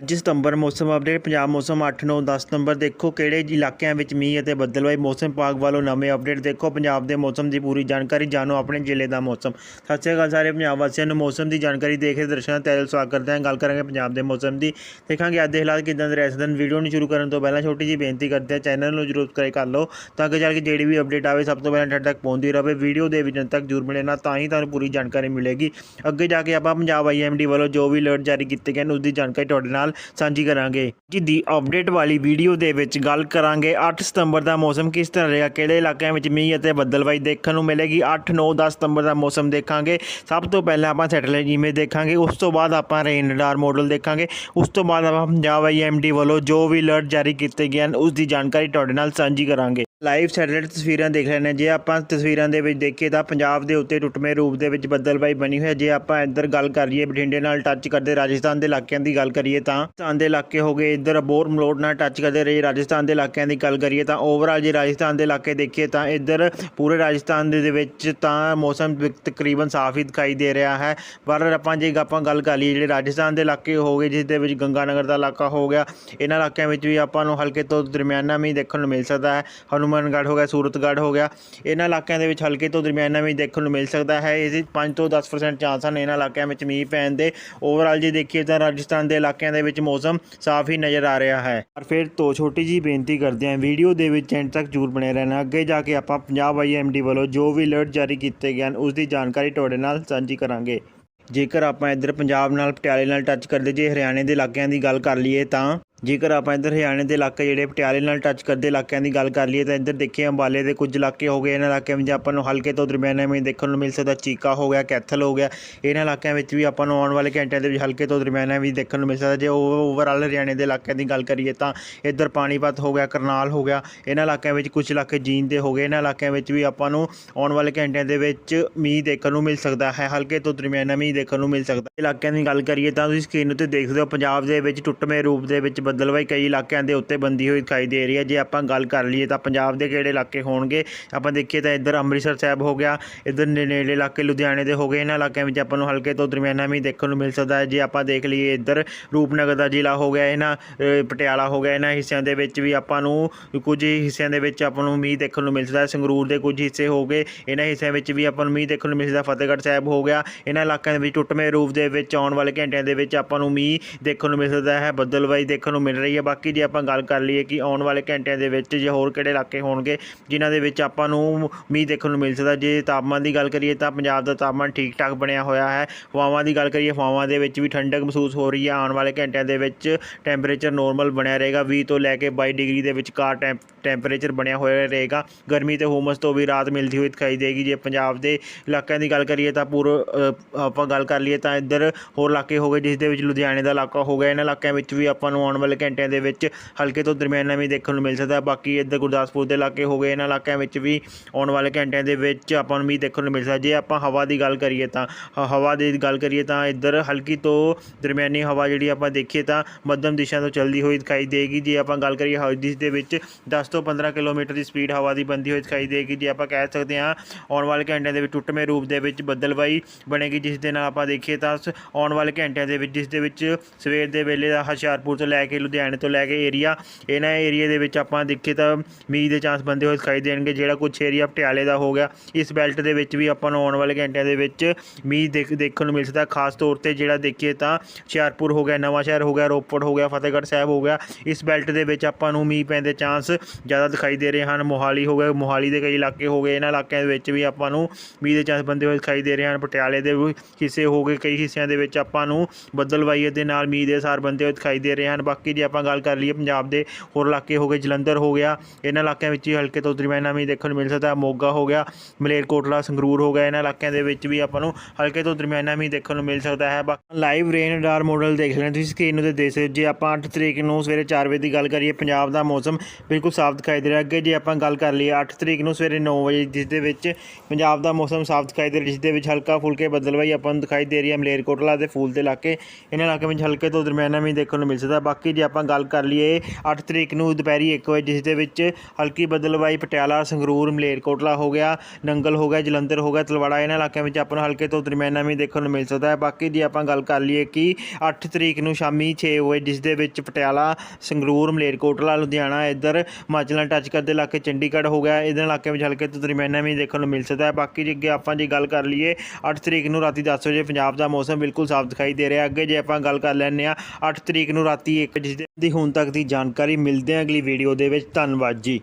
ਅੱਜ ਸਤੰਬਰ ਮੌਸਮ ਅਪਡੇਟ ਪੰਜਾਬ ਮੌਸਮ 8 9 10 ਸਤੰਬਰ ਦੇਖੋ ਕਿਹੜੇ ਇਲਾਕਿਆਂ ਵਿੱਚ ਮੀਂਹ ਅਤੇ ਬੱਦਲ ਹੋਏ। ਮੌਸਮ ਵਿਭਾਗ ਵੱਲੋਂ ਨਵੇਂ ਅਪਡੇਟ ਦੇਖੋ। ਪੰਜਾਬ ਦੇ ਮੌਸਮ ਦੀ ਪੂਰੀ ਜਾਣਕਾਰੀ ਜਾਣੋ ਆਪਣੇ ਜ਼ਿਲ੍ਹੇ ਦਾ ਮੌਸਮ। ਸਤਿ ਸ਼੍ਰੀ ਅਕਾਲ ਸਾਰੇ ਪੰਜਾਬ ਵਾਸੀਆਂ ਨੂੰ। ਮੌਸਮ ਦੀ ਜਾਣਕਾਰੀ ਦੇਖ ਰਹੇ ਦਰਸ਼ਕਾਂ ਦਾ ਤਹਿ ਸਵਾਗਤ ਕਰਦੇ ਹਾਂ। ਗੱਲ ਕਰਾਂਗੇ ਪੰਜਾਬ ਦੇ ਮੌਸਮ ਦੀ। ਦੇਖਾਂਗੇ ਅੱਜ ਦੇ ਹਾਲਾਤ ਕਿਦਾਂ ਦੇ ਰਹਿ ਸਕਦੇ ਹਨ ਵੀਡੀਓ ਨੂੰ ਸ਼ੁਰੂ ਕਰਨ ਤੋਂ ਪਹਿਲਾਂ ਛੋਟੀ ਜਿਹੀ ਬੇਨਤੀ ਕਰਦੇ ਹਾਂ। ਚੈਨਲ ਨੂੰ ਜਰੂਰ ਸਬਸਕ੍ਰਾਈਬ ਕਰ ਲਓ ਤਾਂ ਕਿ ਚੱਲ ਜਿਹੜੀ ਵੀ ਅਪਡੇਟ ਆਵੇ ਸਭ ਤੋਂ ਪਹਿਲਾਂ ਤੁਹਾਡੇ ਤੱਕ ਪਹੁੰਚਦੀ ਰਹੇ। ਵੀਡੀਓ ਦੇ ਵਿੱਚ ਅੰਤ ਤੱਕ ਜਰੂਰ ਮਿਲੇ ਨਾ ਤਾਂ ਹੀ ਤੁਹਾਨੂੰ ਪੂਰੀ ਜਾਣਕਾਰੀ ਮਿਲੇਗੀ। ਅੱਗੇ ਜਾ ਕੇ ਆਪਾਂ ਪੰਜਾਬ ਆਈਐਮਡੀ ਵੱਲੋਂ ਜੋ ਵੀ ਅਲਰਟ ਜਾਰੀ ਕੀਤੇ ਗਏ ਨੇ ਉਸ ਦੀ ਜਾਣਕਾਰੀ ਤੁਹਾਡੇ ਨਾਲ ਸਾਂਝੀ ਕਰਾਂਗੇ। ਜੀ, ਦੀ ਅਪਡੇਟ ਵਾਲੀ ਵੀਡੀਓ ਦੇ ਵਿੱਚ ਗੱਲ ਕਰਾਂਗੇ 8 ਸਤੰਬਰ ਦਾ ਮੌਸਮ ਕਿਸ ਤਰ੍ਹਾਂ ਰਿਹਾ, ਕਿਹੜੇ ਇਲਾਕਿਆਂ ਵਿੱਚ ਮੀਂਹ ਅਤੇ ਬੱਦਲਵਾਈ ਦੇਖਣ ਨੂੰ ਮਿਲੇਗੀ? 8 9 10 ਸਤੰਬਰ ਦਾ ਮੌਸਮ ਦੇਖਾਂਗੇ। ਸਭ ਤੋਂ ਪਹਿਲਾਂ ਆਪਾਂ ਸੈਟੇਲਾਈਟ ਇਮੇਜ ਦੇਖਾਂਗੇ, ਉਸ ਤੋਂ ਬਾਅਦ ਆਪਾਂ ਰੇਨ ਰਡਾਰ ਮਾਡਲ ਦੇਖਾਂਗੇ। ਉਸ ਤੋਂ ਬਾਅਦ ਆਪਾਂ ਪੰਜਾਬ ਆਈਐਮਡੀ ਵੱਲੋਂ ਜੋ ਵੀ ਅਲਰਟ ਜਾਰੀ ਕੀਤੇ ਗਏ ਹਨ, ਉਸ ਦੀ ਜਾਣਕਾਰੀ ਤੁਹਾਡੇ ਨਾਲ ਸਾਂਝੀ ਕਰਾਂਗੇ। ਲਾਈਵ ਸੈਟੇਲਾਈਟ ਤਸਵੀਰਾਂ ਦੇਖ ਲੈਣੇ ਜੇ ਆਪਾਂ ਤਸਵੀਰਾਂ ਦੇ ਵਿੱਚ ਦੇਖੀਏ ਤਾਂ ਪੰਜਾਬ ਦੇ ਉੱਤੇ ਟੁੱਟਵੇਂ ਰੂਪ ਦੇ ਵਿੱਚ ਬੱਦਲਬਾਈ ਬਣੀ ਹੋਈ ਹੈ ਜੇ ਆਪਾਂ ਇੱਧਰ ਗੱਲ ਕਰੀਏ, ਬਠਿੰਡੇ ਨਾਲ ਟੱਚ ਕਰਦੇ ਰਾਜਸਥਾਨ ਦੇ ਇਲਾਕਿਆਂ ਦੀ ਗੱਲ ਕਰੀਏ ਤਾਂ ਰਾਜਸਥਾਨ ਦੇ ਇਲਾਕੇ ਹੋ ਗਏ, ਇੱਧਰ ਅਬੋਰ ਮਲੋਟ ਨਾਲ ਟੱਚ ਕਰਦੇ ਰਹੇ ਰਾਜਸਥਾਨ ਦੇ ਇਲਾਕਿਆਂ ਦੀ ਗੱਲ ਕਰੀਏ ਤਾਂ ਓਵਰਆਲ ਜੇ ਰਾਜਸਥਾਨ ਦੇ ਇਲਾਕੇ ਦੇਖੀਏ ਤਾਂ ਇੱਧਰ ਪੂਰੇ ਰਾਜਸਥਾਨ ਦੇ ਵਿੱਚ ਤਾਂ ਮੌਸਮ ਤਕਰੀਬਨ ਸਾਫ਼ ਹੀ ਦਿਖਾਈ ਦੇ ਰਿਹਾ ਹੈ। ਪਰ ਆਪਾਂ ਜੇ ਆਪਾਂ ਗੱਲ ਕਰ ਲਈਏ, ਜਿਹੜੇ ਰਾਜਸਥਾਨ ਦੇ ਇਲਾਕੇ ਹੋ ਗਏ, ਜਿਸ ਦੇ ਵਿੱਚ ਗੰਗਾਨਗਰ ਦਾ ਇਲਾਕਾ ਹੋ ਗਿਆ, ਇਹਨਾਂ ਇਲਾਕਿਆਂ ਵਿੱਚ ਵੀ ਆਪਾਂ ਨੂੰ ਹਲਕੇ ਤੋਂ ਦਰਮਿਆਨਾ ਮੀਂਹ ਦੇਖਣ ਨੂੰ ਮਿਲ ਸਕਦਾ ਹੈ। ਹਨੂਮਾਨਗੜ੍ਹ ਹੋ ਗਿਆ, ਸੂਰਤਗੜ੍ਹ ਹੋ ਗਿਆ, ਇਹਨਾਂ ਇਲਾਕਿਆਂ ਦੇ ਵਿੱਚ ਹਲਕੇ ਤੋਂ ਦਰਮਿਆਨਾ ਵੀ ਦੇਖਣ ਨੂੰ ਮਿਲ ਸਕਦਾ ਹੈ। ਇਹਦੇ 5 ਤੋਂ 10% ਚਾਂਸ ਹਨ ਇਹਨਾਂ ਇਲਾਕਿਆਂ ਵਿੱਚ ਮੀਂਹ ਪੈਣ ਦੇ। ਓਵਰਆਲ ਜੇ ਦੇਖੀਏ ਤਾਂ ਰਾਜਸਥਾਨ ਦੇ ਇਲਾਕਿਆਂ ਦੇ ਵਿੱਚ ਮੌਸਮ ਸਾਫ਼ ਹੀ ਨਜ਼ਰ ਆ ਰਿਹਾ ਹੈ। ਪਰ ਫਿਰ ਤੋਂ ਛੋਟੀ ਜੀ ਬੇਨਤੀ ਕਰਦੇ ਹਾਂ, ਵੀਡੀਓ ਦੇ ਵਿੱਚ ਐਂਡ ਤੱਕ ਜਰੂਰ ਬਣੇ ਰਹਿਣਾ। ਅੱਗੇ ਜਾ ਕੇ ਆਪਾਂ ਪੰਜਾਬ ਆਈਐਮਡੀ ਵੱਲੋਂ ਜੋ ਵੀ ਅਲਰਟ ਜਾਰੀ ਕੀਤੇ ਗਏ ਹਨ ਉਸ ਦੀ ਜਾਣਕਾਰੀ ਤੁਹਾਡੇ ਨਾਲ ਸਾਂਝੀ ਕਰਾਂਗੇ। ਜੇਕਰ ਆਪਾਂ ਇੱਧਰ ਪੰਜਾਬ ਨਾਲ, ਪਟਿਆਲੇ ਨਾਲ ਟੱਚ ਕਰਦੇ, ਜੇ ਹਰਿਆਣੇ ਦੇ ਇਲਾਕਿਆਂ ਦੀ ਗੱਲ ਕਰ ਲਈਏ ਤਾਂ ਜੇਕਰ ਆਪਾਂ ਇੱਧਰ ਹਰਿਆਣੇ ਦੇ ਇਲਾਕੇ ਜਿਹੜੇ ਪਟਿਆਲੇ ਨਾਲ ਟੱਚ ਕਰਦੇ ਇਲਾਕਿਆਂ ਦੀ ਗੱਲ ਕਰ ਲਈਏ ਤਾਂ ਇੱਧਰ ਦੇਖੀਏ ਅੰਬਾਲੇ ਦੇ ਕੁਝ ਇਲਾਕੇ ਹੋ ਗਏ, ਇਹਨਾਂ ਇਲਾਕਿਆਂ ਵਿੱਚ ਆਪਾਂ ਨੂੰ ਹਲਕੇ ਤੋਂ ਦਰਮਿਆਨੇ ਮੀਂਹ ਦੇਖਣ ਨੂੰ ਮਿਲ ਸਕਦਾ, ਚੀਕਾ ਹੋ ਗਿਆ, ਕੈਥਲ ਹੋ ਗਿਆ, ਇਹਨਾਂ ਇਲਾਕਿਆਂ ਵਿੱਚ ਵੀ ਆਪਾਂ ਨੂੰ ਆਉਣ ਵਾਲੇ ਘੰਟਿਆਂ ਦੇ ਵਿੱਚ ਹਲਕੇ ਤੋਂ ਦਰਮਿਆਨਾ ਵੀ ਦੇਖਣ ਨੂੰ ਮਿਲ ਸਕਦਾ, ਜੇ ਓਵਰਆਲ ਹਰਿਆਣੇ ਦੇ ਇਲਾਕਿਆਂ ਦੀ ਗੱਲ ਕਰੀਏ ਤਾਂ ਇੱਧਰ ਪਾਣੀਪਤ ਹੋ ਗਿਆ, ਕਰਨਾਲ ਹੋ ਗਿਆ, ਇਹਨਾਂ ਇਲਾਕਿਆਂ ਵਿੱਚ ਕੁਝ ਇਲਾਕੇ ਜੀਨ ਦੇ ਹੋ ਗਏ, ਇਹਨਾਂ ਇਲਾਕਿਆਂ ਵਿੱਚ ਵੀ ਆਪਾਂ ਨੂੰ ਆਉਣ ਵਾਲੇ ਘੰਟਿਆਂ ਦੇ ਵਿੱਚ ਮੀਂਹ ਦੇਖਣ ਨੂੰ ਮਿਲ ਸਕਦਾ ਹੈ, ਹਲਕੇ ਤੋਂ ਦਰਮਿਆਨਾ ਮੀਂਹ ਦੇਖਣ ਨੂੰ ਮਿਲ ਸਕਦਾ ਇਲਾਕਿਆਂ ਦੀ ਗੱਲ ਕਰੀਏ ਤਾਂ ਤੁਸੀਂ ਸਕਰੀਨ ਉੱਤੇ ਦੇਖ ਸਕਦੇ ਹੋ, ਪੰਜਾਬ ਦੇ ਵਿੱਚ ਟੁੱਟਵੇਂ ਰੂਪ ਦੇ ਵਿੱਚ ਬਦਲਵਾਈ ਕਈ ਇਲਾਕਿਆਂ ਦੇ ਉੱਤੇ ਬੰਦੀ ਹੋਈ ਦਿਖਾਈ ਦੇ ਰਹੀ ਹੈ। ਜੇ ਆਪਾਂ ਗੱਲ ਕਰ ਲਈਏ ਤਾਂ ਪੰਜਾਬ ਦੇ ਕਿਹੜੇ ਇਲਾਕੇ ਹੋਣਗੇ? ਆਪਾਂ ਦੇਖੀਏ ਤਾਂ ਇੱਧਰ ਅੰਮ੍ਰਿਤਸਰ ਸਾਹਿਬ ਹੋ ਗਿਆ, ਇੱਧਰ ਨੇੜੇ ਇਲਾਕੇ ਲੁਧਿਆਣੇ ਦੇ ਹੋ ਗਏ। ਇਹਨਾਂ ਇਲਾਕਿਆਂ ਵਿੱਚ ਆਪਾਂ ਨੂੰ ਹਲਕੇ ਤੋਂ ਦਰਮਿਆਨਾ ਮੀਂਹ ਦੇਖਣ ਨੂੰ ਮਿਲ ਸਕਦਾ ਹੈ। ਜੇ ਆਪਾਂ ਦੇਖ ਲਈਏ ਇੱਧਰ ਰੂਪਨਗਰ ਦਾ ਜ਼ਿਲ੍ਹਾ ਹੋ ਗਿਆ, ਇਹਨਾਂ ਪਟਿਆਲਾ ਹੋ ਗਿਆ, ਇਹਨਾਂ ਹਿੱਸਿਆਂ ਦੇ ਵਿੱਚ ਵੀ ਆਪਾਂ ਨੂੰ ਕੁਝ ਹਿੱਸਿਆਂ ਦੇ ਵਿੱਚ ਆਪਾਂ ਨੂੰ ਮੀਂਹ ਦੇਖਣ ਨੂੰ ਮਿਲ ਸਕਦਾ ਹੈ। ਸੰਗਰੂਰ ਦੇ ਕੁਝ ਹਿੱਸੇ ਹੋ ਗਏ, ਇਹਨਾਂ ਹਿੱਸਿਆਂ ਵਿੱਚ ਵੀ ਆਪਾਂ ਨੂੰ ਮੀਂਹ ਦੇਖਣ ਨੂੰ ਮਿਲ ਸਕਦਾ ਫਤਿਹਗੜ੍ਹ ਸਾਹਿਬ ਹੋ ਗਿਆ, ਇਹਨਾਂ ਇਲਾਕਿਆਂ ਦੇ ਵਿੱਚ ਟੁੱਟਵੇਂ ਰੂਪ ਦੇ ਵਿੱਚ ਆਉਣ ਵਾਲੇ ਘੰਟਿਆਂ ਦੇ ਵਿੱਚ ਆਪਾਂ ਨੂੰ ਮੀਂਹ ਦੇਖਣ ਨੂੰ ਮਿਲ ਸਕਦਾ ਹੈ। ਬੱਦਲਵਾਈ ਦੇਖਣ ਨੂੰ ਮਿਲ ਰਹੀ ਹੈ। ਬਾਕੀ ਜੇ ਆਪਾਂ ਗੱਲ ਕਰ ਲਈਏ ਕਿ ਆਉਣ ਵਾਲੇ ਘੰਟਿਆਂ ਦੇ ਵਿੱਚ ਜੇ ਹੋਰ ਕਿਹੜੇ ਇਲਾਕੇ ਹੋਣਗੇ, ਜਿਨ੍ਹਾਂ ਦੇ ਵਿੱਚ ਆਪਾਂ ਨੂੰ ਮੀਂਹ ਦੇਖਣ ਨੂੰ ਮਿਲ ਸਕਦਾ। ਜੇ ਤਾਪਮਾਨ ਦੀ ਗੱਲ ਕਰੀਏ ਤਾਂ ਪੰਜਾਬ ਦਾ ਤਾਪਮਾਨ ਠੀਕ ਠਾਕ ਬਣਿਆ ਹੋਇਆ ਹੈ। ਹਵਾਵਾਂ ਦੀ ਗੱਲ ਕਰੀਏ, ਹਵਾਵਾਂ ਦੇ ਵਿੱਚ ਵੀ ਠੰਡਕ ਮਹਿਸੂਸ ਹੋ ਰਹੀ ਹੈ। ਆਉਣ ਵਾਲੇ ਘੰਟਿਆਂ ਦੇ ਵਿੱਚ ਟੈਂਪਰੇਚਰ ਨੋਰਮਲ ਬਣਿਆ ਰਹੇਗਾ। 20 ਤੋਂ ਲੈ ਕੇ 22 ਡਿਗਰੀ ਦੇ ਵਿਚਕਾਰ ਟੈਂਪ ਟੈਂਪਰੇਚਰ ਬਣਿਆ ਹੋਇਆ ਰਹੇਗਾ। ਗਰਮੀ ਤੇ ਹੁਮਸ ਤੋਂ ਵੀ ਰਾਤ ਮਿਲਦੀ ਹੋਈ ਦਿਖਾਈ ਦੇਗੀ। ਜੇ ਪੰਜਾਬ ਦੇ ਇਲਾਕਿਆਂ ਦੀ ਗੱਲ ਕਰੀਏ ਤਾਂ ਪੂਰ ਆਪਾਂ ਗੱਲ ਕਰ ਲਈਏ ਤਾਂ ਇੱਧਰ ਹੋਰ ਇਲਾਕੇ ਹੋ ਗਏ, ਜਿਸ ਦੇ ਵਿੱਚ ਲੁਧਿਆਣੇ ਦਾ ਇਲਾਕਾ ਹੋ ਗਿਆ। ਇਹਨਾਂ ਇਲਾਕਿਆਂ ਵਿੱਚ ਵੀ ਆਪਾਂ ਨੂੰ ਆਉਣ ਵਾਲੇ ਘੰਟਿਆਂ ਦੇ ਵਿੱਚ ਹਲਕੇ ਤੋਂ ਦਰਮਿਆਨਾ ਵੀ ਦੇਖਣ ਨੂੰ ਮਿਲ ਸਕਦਾ ਬਾਕੀ ਇੱਧਰ ਗੁਰਦਾਸਪੁਰ ਦੇ ਇਲਾਕੇ ਹੋ ਗਏ, ਇਹਨਾਂ ਇਲਾਕਿਆਂ ਵਿੱਚ ਵੀ ਆਉਣ ਵਾਲੇ ਘੰਟਿਆਂ ਦੇ ਵਿੱਚ ਆਪਾਂ ਨੂੰ ਵੀ ਦੇਖਣ ਨੂੰ ਮਿਲ ਸਕਦਾ ਜੇ ਆਪਾਂ ਹਵਾ ਦੀ ਗੱਲ ਕਰੀਏ ਤਾਂ, ਹ- ਹਵਾ ਦੀ ਗੱਲ ਕਰੀਏ ਤਾਂ ਇੱਧਰ ਹਲਕੀ ਤੋਂ ਦਰਮਿਆਨੀ ਹਵਾ ਜਿਹੜੀ ਆਪਾਂ ਦੇਖੀਏ ਤਾਂ ਮੱਧਮ ਦਿਸ਼ਾ ਤੋਂ ਚੱਲਦੀ ਹੋਈ ਦਿਖਾਈ ਦੇਗੀ। ਜੇ ਆਪਾਂ ਗੱਲ ਕਰੀਏ ਹਵਾ ਜਿਸ ਦੇ ਵਿੱਚ 10 ਤੋਂ 15 ਕਿਲੋਮੀਟਰ ਦੀ ਸਪੀਡ ਹਵਾ ਦੀ ਬੰਦੀ ਹੋਈ ਦਿਖਾਈ ਦੇਗੀ। ਜੇ ਆਪਾਂ ਕਹਿ ਸਕਦੇ ਹਾਂ, ਆਉਣ ਵਾਲੇ ਘੰਟਿਆਂ ਦੇ ਵਿੱਚ ਟੁੱਟਵੇਂ ਰੂਪ ਦੇ ਵਿੱਚ ਬੱਦਲਵਾਈ ਬਣੇਗੀ, ਜਿਸ ਦੇ ਨਾਲ ਆਪਾਂ ਦੇਖੀਏ ਤਾਂ ਸ- ਆਉਣ ਵਾਲੇ ਘੰਟਿਆਂ ਦੇ ਵਿੱਚ, ਜਿਸ ਦੇ ਵਿੱਚ ਸਵੇਰ ਦੇ ਵੇਲੇ ਦਾ ਹੁਸ਼ਿਆਰਪੁਰ ਤੋਂ ਲੈ ਕੇ ਲੁਧਿਆਣੇ ਤੋਂ ਲੈ ਕੇ ਏਰੀਆ ਇਹਨਾਂ ਏਰੀਆ ਦੇ ਵਿੱਚ ਆਪਾਂ ਦੇਖੀਏ ਤਾਂ ਮੀਂਹ ਦੇ ਚਾਂਸ ਬੰਦੇ ਹੋਏ ਦਿਖਾਈ ਦੇਣਗੇ, ਜਿਹੜਾ ਕੁਝ ਏਰੀਆ ਪਟਿਆਲੇ ਦਾ ਹੋ ਗਿਆ, ਇਸ ਬੈਲਟ ਦੇ ਵਿੱਚ ਵੀ ਆਪਾਂ ਨੂੰ ਆਉਣ ਵਾਲੇ ਘੰਟਿਆਂ ਦੇ ਵਿੱਚ ਮੀਂਹ ਦੇਖ, ਦੇਖਣ ਨੂੰ ਮਿਲ ਸਕਦਾ, ਖਾਸ ਤੌਰ ਤੇ ਜਿਹੜਾ ਦੇਖੀਏ ਤਾਂ ਹੁਸ਼ਿਆਰਪੁਰ ਹੋ ਗਿਆ, ਨਵਾਂ ਸ਼ਹਿਰ ਹੋ ਗਿਆ, ਰੋਪੜ ਹੋ ਗਿਆ, ਫਤਿਹਗੜ੍ਹ ਸਾਹਿਬ ਹੋ ਗਿਆ, ਇਸ ਬੈਲਟ ਦੇ ਵਿੱਚ ਆਪਾਂ ਨੂੰ ਮੀਂਹ ਪੈਣ ਦੇ ਚਾਂਸ ਜ਼ਿਆਦਾ ਦਿਖਾਈ ਦੇ ਰਹੇ ਹਨ, ਮੋਹਾਲੀ ਹੋ ਗਿਆ, ਮੋਹਾਲੀ ਦੇ ਕਈ ਇਲਾਕੇ ਹੋ ਗਏ, ਇਹਨਾਂ ਇਲਾਕਿਆਂ ਦੇ ਵਿੱਚ ਵੀ ਆਪਾਂ ਨੂੰ ਮੀਂਹ ਦੇ ਚਾਂਸ ਬੰਦੇ ਹੋਏ ਦਿਖਾਈ ਦੇ ਰਹੇ ਹਨ, ਪਟਿਆਲੇ ਦੇ ਵੀ ਹਿੱਸੇ ਹੋ ਗਏ, ਕਈ ਹਿੱਸਿਆਂ ਦੇ ਵਿੱਚ ਆਪਾਂ ਨੂੰ ਬੱਦਲਵਾਈ ਦੇ ਨਾਲ ਮੀਂਹ ਦੇ ਸਾਰ ਬੰਦੇ ਹੋਏ ਦਿਖਾਈ ਦੇ ਰਹੇ ਹਨ, ਬਾਕੀ ਜੇ ਆਪਾਂ ਗੱਲ ਕਰ ਲਈਏ, ਪੰਜਾਬ ਦੇ ਹੋਰ ਇਲਾਕੇ ਹੋ ਗਏ, ਜਲੰਧਰ ਹੋ ਗਿਆ, ਇਹਨਾਂ ਇਲਾਕਿਆਂ ਵਿੱਚ ਵੀ ਹਲਕੇ ਤੋਂ ਦਰਮਿਆਨਾ ਮੀਂਹ ਦੇਖਣ ਨੂੰ ਮਿਲ ਸਕਦਾ ਹੈ ਮੋਗਾ ਹੋ ਗਿਆ, ਮਲੇਰਕੋਟਲਾ, ਸੰਗਰੂਰ ਹੋ ਗਿਆ, ਇਹਨਾਂ ਇਲਾਕਿਆਂ ਦੇ ਵਿੱਚ ਵੀ ਆਪਾਂ ਨੂੰ ਹਲਕੇ ਤੋਂ ਦਰਮਿਆਨਾ ਮੀਂਹ ਦੇਖਣ ਨੂੰ ਮਿਲ ਸਕਦਾ ਹੈ। ਬਾਕੀ ਲਾਈਵ ਰੇਨ ਰਡਾਰ ਮਾਡਲ ਦੇਖ ਸਕਦੇ ਹੋ ਤੁਸੀਂ ਸਕਰੀਨ ਉੱਤੇ ਦੇਖ ਸਕਦੇ ਜੇ ਆਪਾਂ 8 ਤਰੀਕ ਨੂੰ ਸਵੇਰੇ 4 ਵਜੇ ਦੀ ਗੱਲ ਕਰੀਏ, ਪੰਜਾਬ ਦਾ ਮੌਸਮ ਬਿਲਕੁਲ ਸਾਫ਼ ਦਿਖਾਈ ਦੇ ਰਿਹਾ। ਅੱਗੇ ਜੇ ਆਪਾਂ ਗੱਲ ਕਰ ਲਈਏ 8 ਤਰੀਕ ਨੂੰ ਸਵੇਰੇ 9 ਵਜੇ ਜਿਸ ਦੇ ਵਿੱਚ ਪੰਜਾਬ ਦਾ ਮੌਸਮ ਸਾਫ਼ ਦਿਖਾਈ ਦੇ ਰਿਹਾ ਜਿਸ ਦੇ ਵਿੱਚ ਹਲਕਾ ਫੁਲਕੇ ਬੱਦਲਵਾਈ ਆਪਾਂ ਨੂੰ ਦਿਖਾਈ ਦੇ ਰਹੀ ਹੈ, ਮਲੇਰਕੋਟਲਾ ਦੇ ਫੂਲ ਦੇ ਇਲਾਕੇ, ਇਹਨਾਂ ਇਲਾਕਿਆਂ ਵਿੱਚ ਹਲਕੇ ਤੋਂ ਦਰਮਿਆਨਾ ਮੀਂਹ ਦੇਖਣ ਨੂੰ ਮਿਲ ਸਕਦਾ। ਬਾਕੀ ਜੇ ਆਪਾਂ ਗੱਲ ਕਰ ਲਈਏ 8 ਤਰੀਕ ਨੂੰ ਦੁਪਹਿਰੀ 1 ਵਜੇ, ਜਿਸ ਦੇ ਵਿੱਚ ਹਲਕੀ ਬਦਲਵਾਈ, ਪਟਿਆਲਾ, ਸੰਗਰੂਰ ਮਲੇਰਕੋਟਲਾ ਹੋ ਗਿਆ, ਨੰਗਲ ਹੋ ਗਿਆ, ਜਲੰਧਰ ਹੋ ਗਿਆ, ਤਲਵਾੜਾ, ਇਹਨਾਂ ਇਲਾਕਿਆਂ ਵਿੱਚ ਆਪਾਂ ਨੂੰ ਹਲਕੇ ਤੋਂ ਦਰਮਿਆਨਾ ਵੀ ਦੇਖਣ ਨੂੰ ਮਿਲ ਸਕਦਾ ਹੈ। ਬਾਕੀ ਜੇ ਆਪਾਂ ਗੱਲ ਕਰ ਲਈਏ ਕਿ 8 ਤਰੀਕ ਨੂੰ ਸ਼ਾਮੀ 6 ਵਜੇ, ਜਿਸ ਦੇ ਵਿੱਚ ਪਟਿਆਲਾ, ਸੰਗਰੂਰ ਮਲੇਰਕੋਟਲਾ ਲੁਧਿਆਣਾ, ਇੱਧਰ ਹਿਮਾਚਲ ਨਾਲ ਟੱਚ ਕਰਦੇ ਇਲਾਕੇ, ਚੰਡੀਗੜ੍ਹ ਹੋ ਗਿਆ, ਇਹਨਾਂ ਇਲਾਕਿਆਂ ਵਿੱਚ ਹਲਕੇ ਤੋਂ ਦਰਮਿਆਨਾ ਵੀ ਦੇਖਣ ਨੂੰ ਮਿਲ ਸਕਦਾ ਹੈ। ਬਾਕੀ ਜੇ ਅੱਗੇ ਆਪਾਂ ਜੇ ਗੱਲ ਕਰ ਲਈਏ 8 ਤਰੀਕ ਨੂੰ ਰਾਤੀ 10 ਵਜੇ ਪੰਜਾਬ ਦਾ ਮੌਸਮ ਬਿਲਕੁਲ ਸਾਫ਼ ਦਿਖਾਈ ਦੇ ਰਿਹਾ। ਅੱਗੇ ਜੇ ਆਪਾਂ ਗੱਲ ਕਰ ਲੈਂਦੇ ਆ 8 ਤਰੀਕ ਨੂੰ ਰਾਤੀ 1 ਜਿਸ ਦੀ ਹੁਣ ਤੱਕ ਦੀ ਜਾਣਕਾਰੀ ਮਿਲਦੇ ਹਾਂ ਅਗਲੀ ਵੀਡੀਓ ਦੇ ਵਿੱਚ। ਧੰਨਵਾਦ ਜੀ।